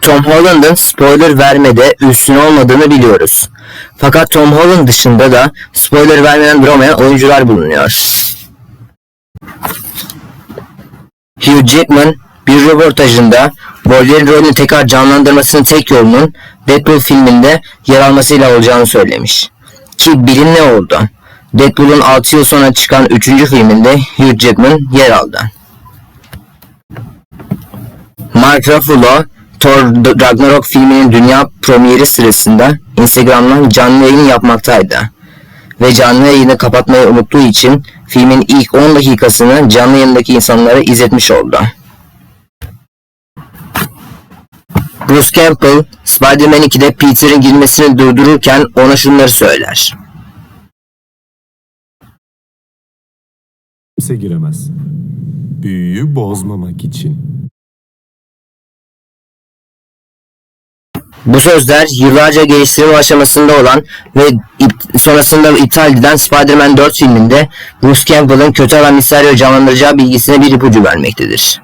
Tom Holland'ın spoiler vermede üstün olmadığını biliyoruz. Fakat Tom Holland dışında da spoiler vermeden duramayan oyuncular bulunuyor. Hugh Jackman bir röportajında Wolverine rolünü tekrar canlandırmasının tek yolunun Deadpool filminde yer almasıyla olacağını söylemiş. Ki bilim ne oldu? Deadpool'un 6 yıl sonra çıkan 3. filminde Hugh Jackman yer aldı. Mark Ruffalo, Thor Ragnarok filminin dünya premieri sırasında Instagram'dan canlı yayın yapmaktaydı. Ve canlı yayını kapatmayı unuttuğu için filmin ilk 10 dakikasını canlı yayındaki insanlara izletmiş oldu. Bruce Campbell, Spider-Man 2'de Peter'in girmesini durdururken ona şunları söyler. kimse giremez. Büyüyü bozmamak için. Bu sözler yıllarca geliştirme aşamasında olan ve sonrasında iptal edilen Spider-Man 4 filminde Bruce Campbell'ın kötü adam Mysterio canlandıracağı bilgisine bir ipucu vermektedir.